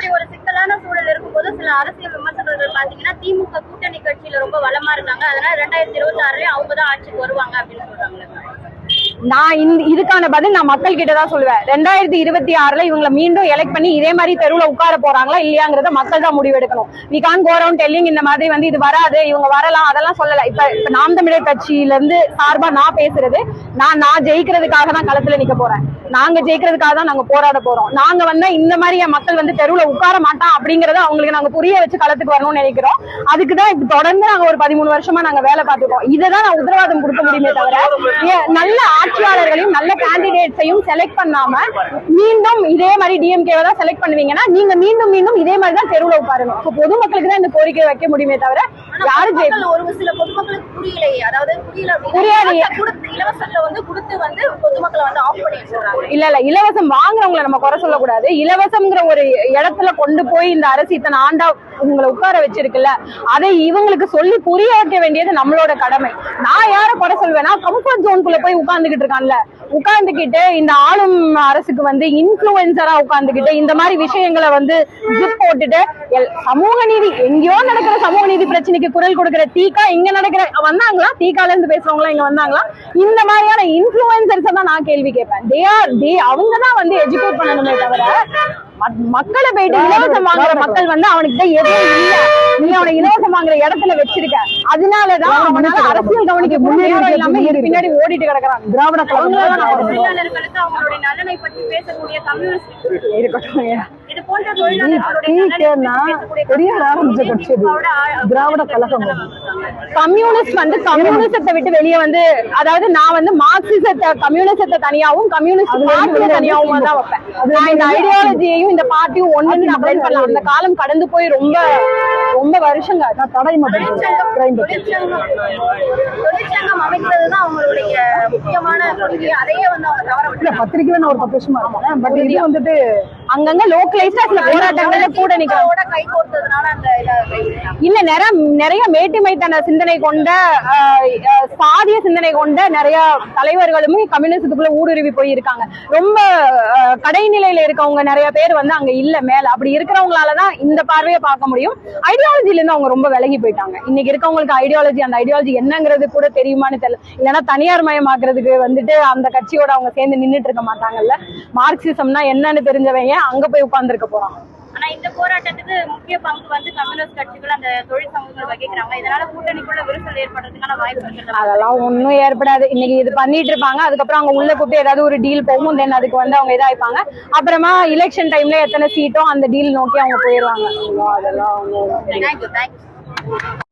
இப்படி ஒரு சிக்கலான சூழல் இருக்கும்போது சில அரசியல் விமர்சகர்கள் பாத்தீங்கன்னா திமுக கூட்டணி கட்சியில ரொம்ப வளமா இருக்காங்க அதனால ரெண்டாயிரத்தி இருபத்தி ஆறுலயும் அவங்க தான் ஆட்சிக்கு வருவாங்க அப்படின்னு சொல்றாங்க. நான் இந்த இதுக்கான பதில் நான் மக்கள் கிட்ட தான் சொல்லுவேன். ரெண்டாயிரத்தி இருபத்தி ஆறுல இவங்களை மீண்டும் எலெக்ட் பண்ணி இதே மாதிரி தெருவுல உட்கார போறாங்களா இல்லையாங்கிறத மக்கள் தான் முடிவெடுக்கணும். We can go around telling இந்த மாதிரி வந்து இது வராது இவங்க வரலாம் அதெல்லாம் சொல்லல. இப்ப இப்ப நாம் தமிழர் கட்சியில இருந்து சார்பா நான் பேசுறது நான் நான் ஜெயிக்கிறதுக்காக தான் களத்துல நிக்க போறேன். நாங்க ஜெயிக்கிறதுக்காக தான் நாங்க போராட போறோம். நாங்க வந்து இந்த மாதிரி என் மக்கள் வந்து தெருவுல உட்கார மாட்டான் அப்படிங்கறத அவங்களுக்கு நாங்க புரிய வச்சு களத்துக்கு வரணும்னு நினைக்கிறோம். அதுக்கு தான் இப்ப தொடர்ந்து நாங்க ஒரு பதிமூணு வருஷமா நாங்க வேலை பார்த்துருக்கோம். இதை தான் நான் உத்தரவாதம் கொடுக்க முடியுமே தவிர நல்ல ஆட்சியாளர்களையும் நல்ல கேண்டிடேட்ஸையும் செலக்ட் பண்ணாம மீண்டும் இதே மாதிரி டிஎம்கேவை தான் செலக்ட் பண்ணுவீங்கன்னா நீங்க மீண்டும் மீண்டும் இதே மாதிரி தான் தெருவுல உட்காரணும். இப்போ பொதுமக்களுக்கு தான் இந்த கோரிக்கை வைக்க முடியுமே தவிர யாரு ஜெயி பொதுமக்கள் ஒரு சில பொதுமக்களுக்கு புரியலையே. அதாவது புரியல அப்படின்னா புரியாதையே. இலவச கொடுத்து- இலவசத்தை வந்து கொடுத்து வந்து பொதுமக்களை வந்து ஆஃப் பண்ணி இல்ல இல்ல. இலவசம் வாங்குறவங்களை நம்ம குறை சொல்லக்கூடாது. இலவசம்ங்கிற ஒரு இடத்துல கொண்டு போய் இந்த அரசு இத்தனை ஆண்டா உங்களை உட்கார வச்சிருக்குல்ல அதை இவங்களுக்கு சொல்லி புரிய வைக்க வேண்டியது நம்மளோட கடமை. நான் யார குறை சொல்வேன்னா கம்ஃபர்ட் ஜோனுக்குள்ள போய் உட்கார்ந்துகிட்டு இருக்கான்ல. உட்கார்ந்துகிட்டு இந்த ஆளும் அரசுக்கு வந்து இன்ஃபுளுசரா உட்கார்ந்துகிட்டு இந்த மாதிரி விஷயங்களை வந்து ஜிப் போட்டுட்டு சமூக நீதி எங்கேயோ நடக்கிற சமூக நீதி பிரச்சனைக்கு குரல் கொடுக்கிற தீகா இங்க நடக்கிற வந்தாங்களா? தீகால இருந்து பேசுறவங்களா இங்க வந்தாங்களா? இந்த மாதிரியான இன்ஃபுளுசர்ஸ் தான் நான் கேள்வி கேட்பேன். தே ஆர் தே அவங்க தான் வந்து எஜுகேட் பண்ணணுமே தவிர மக்- மக்களை போயிட்டு இலவசம் வாங்குற மக்கள் வந்து அவனுக்கு எதுவும் இல்ல. நீ அவனை இலவசம் வாங்குற இடத்துல வச்சிருக்க. அதனாலதான் அவனால அரசியல் கவனிக்க முன்னேறி இல்லாம இது பின்னாடி ஓடிட்டு கிடக்குறான். திராவிட அவங்களுடைய நலனை பற்றி பேசக்கூடிய கம்யூனிஸ்ட் இருக்கட்டும் இது போன்ற தொழிலாளர்களுடைய டீச்சர்னா பெரியார் ஆரம்பிச்ச கட்சி அது. திராவிட கழகம். அது. கம்யூனிஸ்ட் வந்து கம்யூனிசத்தை விட்டு வெளியே வந்து அதாவது நான் வந்து மார்க்சிசத்தை கம்யூனிசத்தை தனியாவும் கம்யூனிஸ்ட் பார்ட்டியை தனியாவும் தான் வைப்பேன். நான் இந்த ஐடியாலஜியையும் இந்த பார்ட்டியும் நான் blend பண்ணலாம் அந்த காலம் கடந்து போய் ரொம்ப ரொம்ப வருஷங்க நான் தடை மட்டும் தொழிற்சங்கம் அமைக்கிறது தான் அவங்களுடைய முக்கியமான கொள்கை. அதையே வந்து அவங்க தவற இல்ல விட்டு பத்திரிக்கையில நான் ஒரு பத்து வருஷமா இருக்கேன். பட் இது வந்துட்டு அங்கங்க லோக்கலைஸ்டா சில போராட்டங்கள்ல கூட நிக்கிறோம். இல்ல நிறைய நிறைய மேட்டுமைத்தன சிந்தனை கொண்ட சாதிய சிந்தனை கொண்ட நிறைய தலைவர்களும் கம்யூனிசத்துக்குள்ள ஊடுருவி போயிருக்காங்க. ரொம்ப கடைநிலையில இருக்கவங்க நிறைய பேர் வந்து அங்க இல்ல மேல. அப்படி இருக்கிறவங்களாலதான் இந்த பார்வையை பார்க்க முடியும். ஐடியாலஜில இருந்து அவங்க ரொம்ப விலகி போயிட்டாங்க. இன்னைக்கு இருக்கவங்களுக்கு ஐடியாலஜி அந்த ஐடியாலஜி என்னங்கிறது கூட தெரியுமான்னு தெரியல. இல்லைன்னா தனியார் மயமாக்குறதுக்கு வந்துட்டு அந்த கட்சியோட அவங்க சேர்ந்து நின்னுட்டு இருக்க மாட்டாங்கல்ல. மார்க்சிசம்னா என்னன்னு தெரிஞ்சவங்க அங்க போய் உட்கார்ந்துருக்க போறாங்க ஆனா இந்த போராட்டத்துக்கு முக்கிய பங்கு வந்து கம்யூனிஸ்ட் கட்சிகள் அந்த தொழிற்சங்கங்கள் வகிக்கிறாங்க. இதனால கூட்டணிக்குள்ள விரிசல் ஏற்படுறதுக்கான வாய்ப்பு இருக்கு அதெல்லாம் ஒண்ணும் ஏற்படாது. இன்னைக்கு இது பண்ணிட்டு இருப்பாங்க. அதுக்கப்புறம் அவங்க உள்ள கூப்பிட்டு ஏதாவது ஒரு டீல் போகும். தென் அதுக்கு வந்து அவங்க இதாயிப்பாங்க அப்புறமா எலெக்ஷன் டைம்ல எத்தனை சீட்டோ அந்த டீல் நோக்கி அவங்க போயிருவாங்க அதெல்லாம் ஒண்ணும் தேங்க்யூ தேங்க்யூ